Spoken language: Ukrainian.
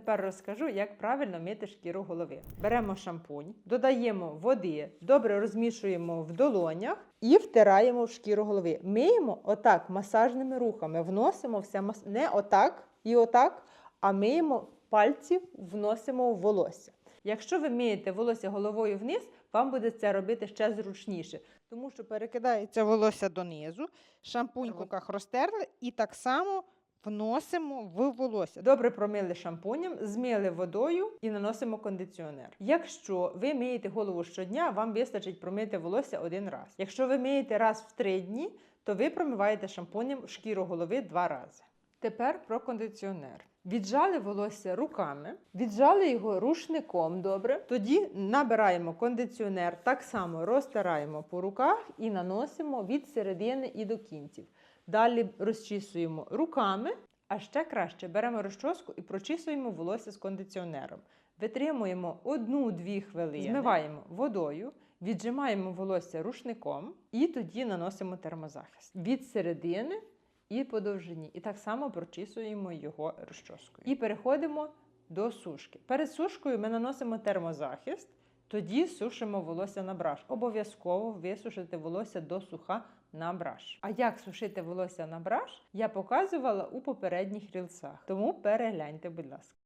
тепер розкажу, як правильно мити шкіру голови. Беремо шампунь, додаємо води, добре розмішуємо в долонях і втираємо в шкіру голови. Миємо отак масажними рухами, вносимо все мас... не отак і отак, а миємо пальці, вносимо в волосся. Якщо ви миєте волосся головою вниз, вам буде це робити ще зручніше, тому що перекидається волосся донизу, шампунь в руках розтерли і так само вносимо в волосся. Добре промили шампунем, змили водою і наносимо кондиціонер. Якщо ви миєте голову щодня, вам вистачить промити волосся один раз. Якщо ви миєте раз в три дні, то ви промиваєте шампунем шкіру голови два рази. Тепер про кондиціонер. Віджали волосся руками, віджали його рушником добре. Тоді набираємо кондиціонер, так само розтираємо по руках і наносимо від середини і до кінців. Далі розчісуємо руками, а ще краще беремо розчоску і прочісуємо волосся з кондиціонером. Витримуємо 1-2 хвилини, змиваємо водою, віджимаємо волосся рушником і тоді наносимо термозахист від середини і по довжині. І так само прочісуємо його розчоскою. І переходимо до сушки. Перед сушкою ми наносимо термозахист, тоді сушимо волосся на браш. Обов'язково висушити волосся до суха на браш. А як сушити волосся на браш, я показувала у попередніх рілсах. Тому перегляньте, будь ласка.